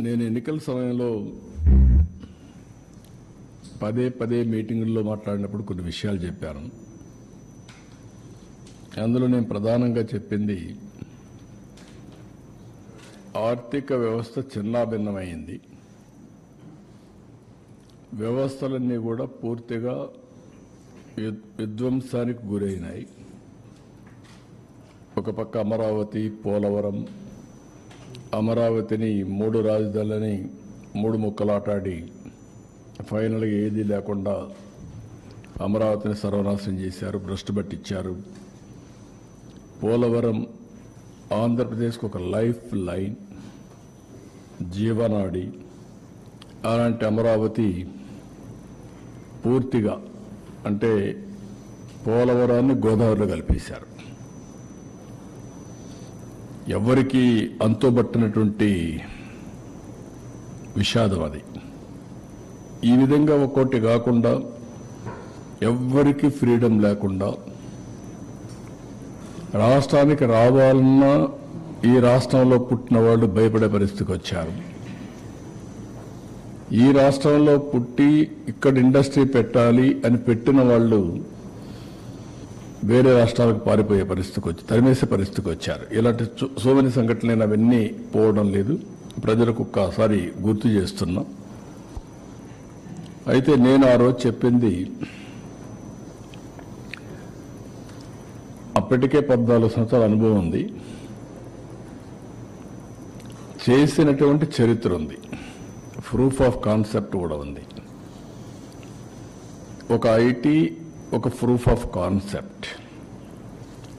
నేను ఎన్నికల సమయంలో పదే పదే మీటింగుల్లో మాట్లాడినప్పుడు కొన్ని విషయాలు చెప్పాను. అందులో నేను ప్రధానంగా చెప్పింది ఆర్థిక వ్యవస్థ చిన్నాభిన్నమైంది. వ్యవస్థలన్నీ కూడా పూర్తిగా విధ్వంసానికి గురైనాయి. ఒక పక్క అమరావతి పోలవరం అమరావతిని మూడు రాజధానులని మూడు ముక్కలాటాడి ఫైనల్గా ఏదీ లేకుండా అమరావతిని సర్వనాశనం చేశారు భ్రష్టు పట్టించారు. పోలవరం ఆంధ్రప్రదేశ్కి ఒక లైఫ్ లైన్ జీవనాడి. అలాంటి అమరావతి పూర్తిగా అంటే పోలవరాన్ని గోదావరిలో కలిపేశారు. ఎవరికి అంతుబట్టినటువంటి విషాదం అది. ఈ విధంగా ఒక్కోటి కాకుండా ఎవ్వరికి ఫ్రీడమ్ లేకుండా రాష్ట్రానికి రావాలన్నా ఈ రాష్ట్రంలో పుట్టిన వాళ్ళు భయపడే పరిస్థితికి వచ్చారు. ఈ రాష్ట్రంలో పుట్టి ఇక్కడ ఇండస్ట్రీ పెట్టాలి అని పెట్టిన వాళ్ళు వేరే రాష్ట్రాలకు పారిపోయే పరిస్థితికి వచ్చి తరిమేసే పరిస్థితికి వచ్చారు. ఇలాంటి సో- మెనీ సంఘటనలు అవన్నీ పోవడం లేదు. ప్రజలకు ఒక్కసారి గుర్తు చేస్తున్నాం. అయితే నేను ఆ రోజు చెప్పింది అప్పటికే పద్నాలుగు సంవత్సరాల అనుభవం ఉంది. చేసినటువంటి చరిత్ర ఉంది. ప్రూఫ్ ఆఫ్ కాన్సెప్ట్ కూడా ఉంది. ఒక ఐటీ ఒక ప్రూఫ్ ఆఫ్ కాన్సెప్ట్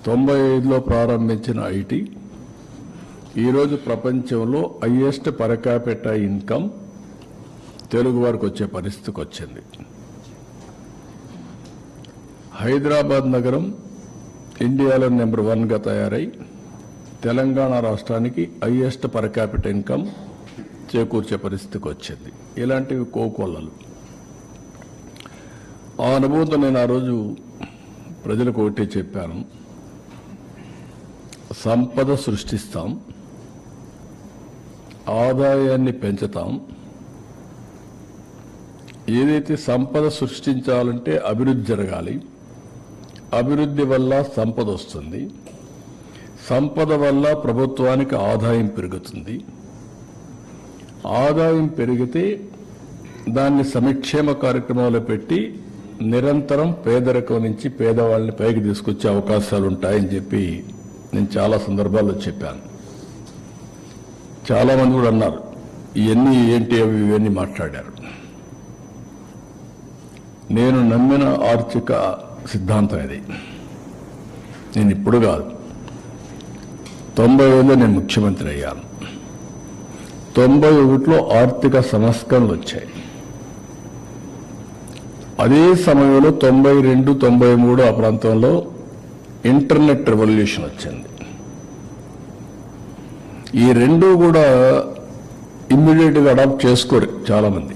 తొంభై ఐదులో ప్రారంభించిన ఐటీ ఈరోజు ప్రపంచంలో హయ్యెస్ట్ పరకాపెట్ట ఇన్కమ్ తెలుగు వారికి వచ్చే పరిస్థితికి వచ్చింది. హైదరాబాద్ నగరం ఇండియాలో నెంబర్ వన్గా తయారై తెలంగాణ రాష్ట్రానికి హయ్యెస్ట్ పరకాపిట ఇన్కమ్ చేకూర్చే పరిస్థితికి వచ్చింది. ఇలాంటివి కోకొల్లలు. ఆ అనుభవంతో నేను ఆ రోజు ప్రజలకు ఒకటే చెప్పాను. సంపద సృష్టిస్తాం. ఆదాయాన్ని పెంచుతాం. ఏదైతే సంపద సృష్టించాలంటే అభివృద్ధి జరగాలి. అభివృద్ధి వల్ల సంపద వస్తుంది. సంపద వల్ల ప్రభుత్వానికి ఆదాయం పెరుగుతుంది. ఆదాయం పెరిగితే దాన్ని సమక్షేమ కార్యక్రమాలు పెట్టి నిరంతరం పేదరికం నుంచి పేదవాళ్ళని పైకి తీసుకొచ్చే అవకాశాలు ఉంటాయని చెప్పి నేను చాలా సందర్భాల్లో చెప్పాను. చాలా మంది కూడా అన్నారు ఇవన్నీ ఏంటి అవి ఇవన్నీ మాట్లాడారు. నేను నమ్మిన ఆర్థిక సిద్ధాంతం ఇది నేను ఇప్పుడు కాదు. తొంభై ఏళ్ళలో నేను ముఖ్యమంత్రి అయ్యాను. తొంభై ఒకటిలో ఆర్థిక సంస్కరణలు వచ్చాయి. అదే సమయంలో తొంభై రెండు తొంభై మూడు ఆ ప్రాంతంలో ఇంటర్నెట్ రెవల్యూషన్ వచ్చింది. ఈ రెండు కూడా ఇమ్మీడియట్గా అడాప్ట్ చేసుకోరు చాలామంది.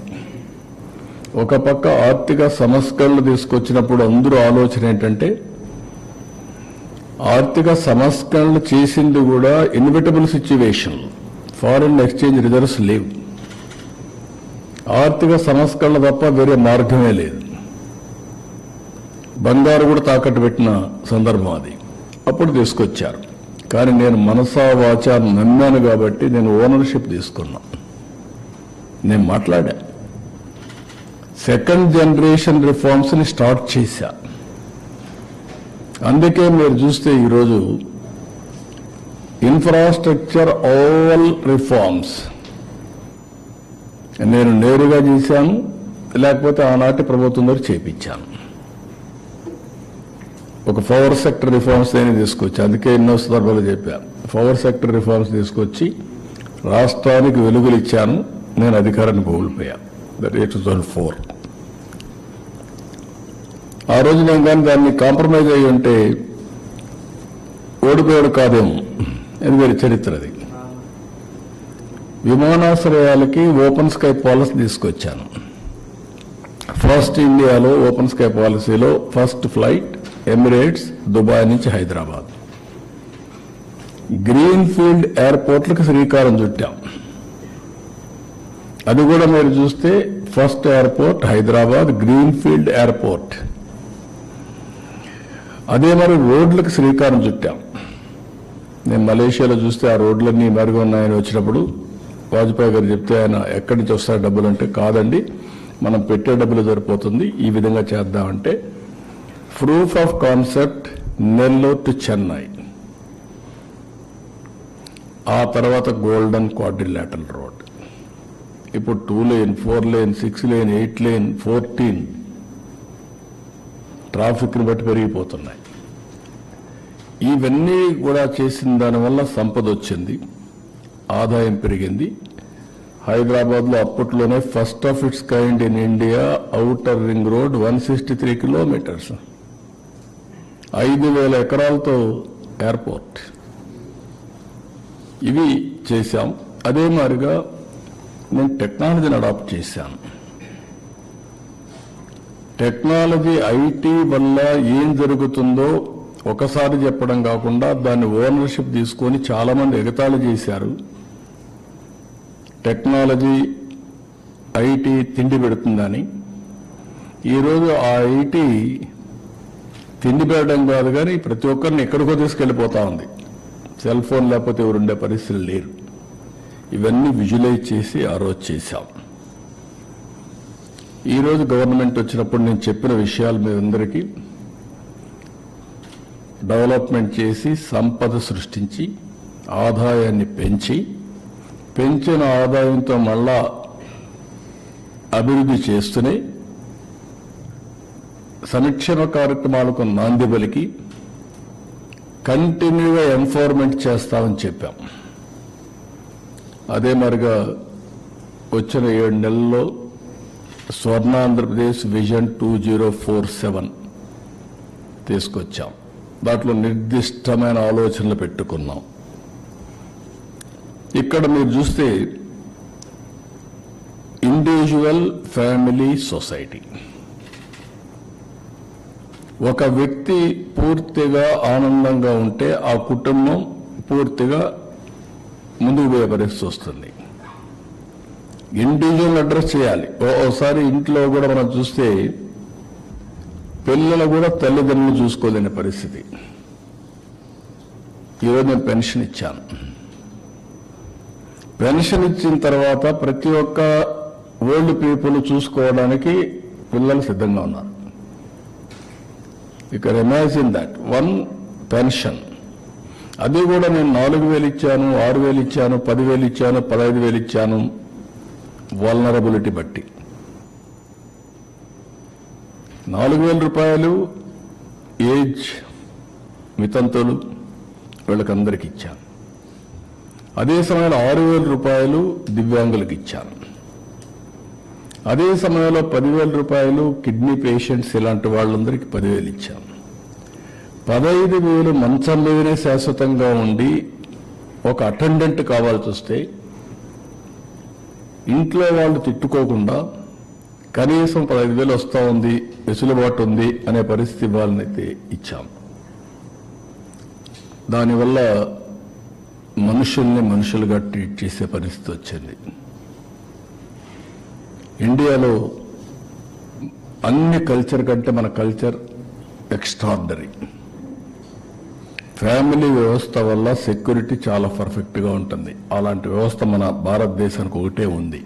ఒక పక్క ఆర్థిక సంస్కరణలు తీసుకొచ్చినప్పుడు అందరూ ఆలోచన ఏంటంటే ఆర్థిక సంస్కరణలు చేసింది కూడా inevitable situation foreign exchange reserves లేవు. ఆర్థిక సంస్కరణ తప్ప వేరే మార్గమే లేదు. బంగారు కూడా తాకట్టు పెట్టిన సందర్భం అది. అప్పుడు తీసుకొచ్చారు. కానీ నేను మనసా వాచాను నమ్మాను కాబట్టి నేను ఓనర్షిప్ తీసుకున్నా. నేను మాట్లాడా? సెకండ్ జనరేషన్ రిఫార్మ్స్ని స్టార్ట్ చేశా. అందుకే మీరు చూస్తే ఈరోజు ఇన్ఫ్రాస్ట్రక్చర్ ఆల్ రిఫార్మ్స్. నేను నేరుగా చేశాను లేకపోతే ఆనాటి ప్రభుత్వం దగ్గర చేపించాను. ఒక పవర్ సెక్టర్ రిఫార్మ్స్ నేను తీసుకొచ్చి అందుకే ఎన్నో సందర్భాలు చెప్పాను పవర్ సెక్టర్ రిఫార్మ్స్ తీసుకొచ్చి రాష్ట్రానికి వెలుగులు ఇచ్చాను. నేను అధికారాన్ని కోల్పోయాను దట్ టూ ఫోర్ oh ఆ రోజు నేను కానీ దాన్ని కాంప్రమైజ్ అయ్యి ఉంటే ఓడిపోయాడు కాదేమో. అది వేరే చరిత్ర అది. విమానాశ్రయాలకి ఓపెన్ స్కై పాలసీ తీసుకొచ్చాను. ఫస్ట్ ఇండియాలో ఓపెన్ స్కై పాలసీలో ఫస్ట్ ఫ్లైట్ ఎమిరేట్స్ దుబాయ్ నుంచి హైదరాబాద్. గ్రీన్ ఫీల్డ్ ఎయిర్పోర్ట్లకు శ్రీకారం చుట్టాం. అది కూడా మీరు చూస్తే first airport Hyderabad green field airport అదే మరి రోడ్లకు శ్రీకారం చుట్టాం. నేను మలేషియాలో చూస్తే ఆ రోడ్లన్నీ మెరుగు ఉన్నాయని వచ్చినప్పుడు వాజ్పేయి గారు చెప్తే ఆయన ఎక్కడి నుంచి వస్తారు డబ్బులు అంటే కాదండి మనం పెట్టే డబ్బులు సరిపోతుంది ఈ విధంగా చేద్దామంటే proof of concept Nellore to Chennai ఆ తర్వాత గోల్డెన్ క్వాడ్రిలాటరల్ రోడ్ ఇప్పుడు two lane four lane six lane eight lane fourteen ట్రాఫిక్ని బట్టి పెరిగిపోతున్నాయి. ఇవన్నీ కూడా చేసిన దానివల్ల సంపద వచ్చింది ఆదాయం పెరిగింది. హైదరాబాద్లో అప్పట్లోనే first of its kind in India outer ring road one sixty three kilometres ఐదు వేల ఎకరాలతో ఎయిర్పోర్ట్. ఇవి చేశాం. అదే మాదిరిగా నేను టెక్నాలజీని అడాప్ట్ చేశాను. టెక్నాలజీ ఐటీ వల్ల ఏం జరుగుతుందో ఒకసారి చెప్పడం కాకుండా దాన్ని ఓనర్షిప్ తీసుకొని చాలామంది ఎగతాళి చేశారు. టెక్నాలజీ ఐటీ తిండి పెడుతుందని. ఈరోజు ఆ ఐటీ తిండి పెట్టడం కాదు కానీ ప్రతి ఒక్కరిని ఎక్కడికో తీసుకెళ్ళిపోతా ఉంది. సెల్ ఫోన్ లేకపోతే ఎవరుండే పరిస్థితులు లేరు. ఇవన్నీ విజువలైజ్ చేసి ఆ రోజు చేశాం. ఈరోజు గవర్నమెంట్ వచ్చినప్పుడు నేను చెప్పిన విషయాలు మీ అందరికీ డెవలప్మెంట్ చేసి సంపద సృష్టించి ఆదాయాన్ని పెంచి పెంచిన ఆదాయంతో మళ్ళా అభివృద్ధి చేస్తూనే సంక్షేమ కార్యక్రమాలకు నాంది పలికి కంటిన్యూగా ఎన్ఫోర్మెంట్ చేస్తామని చెప్పాం. అదే మరిగా వచ్చిన ఏడు నెలల్లో Swarna Andhra Pradesh vision two zero four seven తీసుకొచ్చాం. దాంట్లో నిర్దిష్టమైన ఆలోచనలు పెట్టుకున్నాం. ఇక్కడ మీరు చూస్తే ఇండివిజువల్ ఫ్యామిలీ సొసైటీ ఒక వ్యక్తి పూర్తిగా ఆనందంగా ఉంటే ఆ కుటుంబం పూర్తిగా ముందుకు పోయే పరిస్థితి వస్తుంది. ఇండివిజువల్ అడ్రస్ చేయాలి. ఓ- ఇంట్లో కూడా మనం చూస్తే పిల్లలు కూడా తల్లిదండ్రులు చూసుకోలేని పరిస్థితి. ఈరోజు నేను పెన్షన్ ఇచ్చాను. పెన్షన్ ఇచ్చిన తర్వాత ప్రతి ఒక్క ఓల్డ్ పీపుల్ చూసుకోవడానికి పిల్లలు సిద్ధంగా ఉన్నారు. ఇక్కడ ఇమాజిన్ దట్ వన్ పెన్షన్ అది కూడా నేను నాలుగు వేలు ఇచ్చాను ఆరు వేలు ఇచ్చాను పదివేలు ఇచ్చాను పదహైదు వేలు ఇచ్చాను. వల్నరబులిటీ బట్టి. నాలుగు వేల రూపాయలు ఏజ్ మితంతులు వీళ్ళకందరికి ఇచ్చాను. అదే సమయంలో ఆరు వేల రూపాయలు దివ్యాంగులకు ఇచ్చాను. అదే సమయంలో పదివేల రూపాయలు కిడ్నీ పేషెంట్స్ ఇలాంటి వాళ్ళందరికీ పదివేలు ఇచ్చాం. పదహైదు వేలు మంచం మీదనే శాశ్వతంగా ఉండి ఒక అటెండెంట్ కావాల్సి వస్తే ఇంట్లో వాళ్ళు తిట్టుకోకుండా కనీసం పదహైదు వేలు వస్తూ ఉంది వెసులుబాటు ఉంది అనే పరిస్థితి వాళ్ళనైతే ఇచ్చాం. దానివల్ల మనుషుల్ని మనుషులుగా ట్రీట్ చేసే పరిస్థితి వచ్చింది. ఇండియాలో అన్ని కల్చర్ కంటే మన కల్చర్ ఎక్స్ట్రాడినరీ ఫ్యామిలీ వ్యవస్థ వల్ల సెక్యూరిటీ చాలా పర్ఫెక్ట్గా ఉంటుంది. అలాంటి వ్యవస్థ మన భారతదేశానికి ఒకటే ఉంది.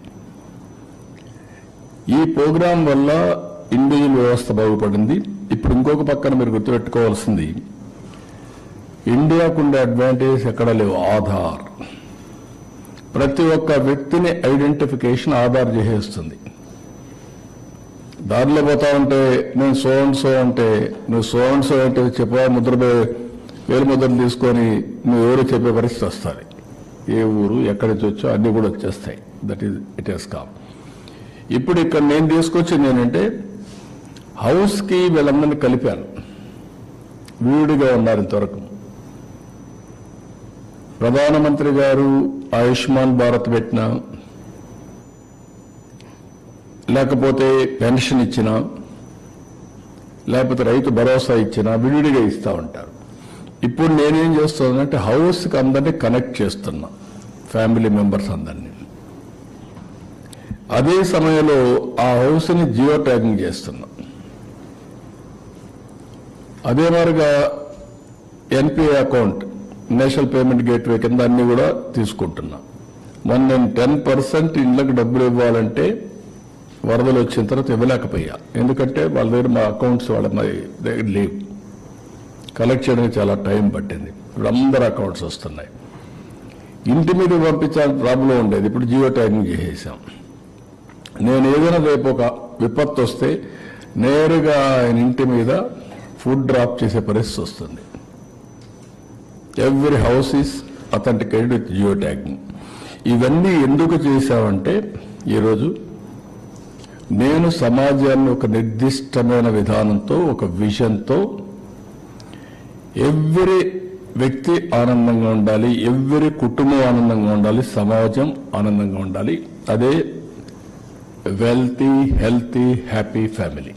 ఈ ప్రోగ్రాం వల్ల ఇండివిజువల్ వ్యవస్థ బాగుపడింది. ఇప్పుడు ఇంకొక పక్కన మీరు గుర్తుపెట్టుకోవాల్సింది ఇండియాకు ఉండే అడ్వాంటేజ్ ఎక్కడ లేవు. ఆధార్. ప్రతి ఒక్క వ్యక్తిని ఐడెంటిఫికేషన్ ఆధార్ చేసేస్తుంది. దారిలో పోతా ఉంటే నేను సో అండ్ సో అంటే నువ్వు సో అండ్ సో అంటే చెప్పా ముద్రపై పేరు ముద్రను ముద్రలు తీసుకొని నువ్వు ఎవరు చెప్పే పరిస్థితి వస్తుంది. ఏ ఊరు ఎక్కడి నుంచి వచ్చో అన్నీ కూడా వచ్చేస్తాయి. That is it is calm ఇప్పుడు ఇక్కడ నేను తీసుకొచ్చింది ఏంటంటే హౌస్కి వీళ్ళందరినీ కలిపాను. వీడిగా ఉన్నారు ఇంతవరకు. ప్రధానమంత్రి గారు ఆయుష్మాన్ భారత్ పెట్టిన లేకపోతే పెన్షన్ ఇచ్చిన లేకపోతే రైతు భరోసా ఇచ్చినా విడివిడిగా ఇస్తూ ఉంటారు. ఇప్పుడు నేనేం చేస్తున్నానంటే హౌస్కి అందరినీ కనెక్ట్ చేస్తున్నా ఫ్యామిలీ మెంబర్స్ అందరినీ. అదే సమయంలో ఆ హౌస్ని జియో ట్యాగింగ్ చేస్తున్నా. అదే మారుగా NPI account national payment gateway కింద అన్ని కూడా తీసుకుంటున్నా. మొన్న నేను టెన్ పర్సెంట్ ఇళ్ళకి డబ్బులు ఇవ్వాలంటే వరదలు వచ్చిన తర్వాత ఇవ్వలేకపోయా. ఎందుకంటే వాళ్ళ దగ్గర మా అకౌంట్స్ వాళ్ళ మా దగ్గర లేవు. కలెక్ట్ చేయడానికి చాలా టైం పట్టింది. ఇప్పుడు అందరు అకౌంట్స్ వస్తున్నాయి. ఇంటి మీద పంపించాలని ప్రాబ్లం ఉండేది. ఇప్పుడు జియో ట్యాగింగ్ చేసేసాం. నేను ఏదైనా రేపు ఒక విపత్తు వస్తే నేరుగా ఆయన ఇంటి మీద ఫుడ్ డ్రాప్ చేసే పరిస్థితి వస్తుంది. Every house is authenticated with geo tagging ఇవన్నీ ఎందుకు చేశామంటే ఈరోజు నేను సమాజాన్ని ఒక నిర్దిష్టమైన విధానంతో ఒక విజన్తో ఎవ్రీ వ్యక్తి ఆనందంగా ఉండాలి ఎవ్రీ కుటుంబం ఆనందంగా ఉండాలి సమాజం ఆనందంగా ఉండాలి. అదే వెల్తీ హెల్తీ హ్యాపీ ఫ్యామిలీ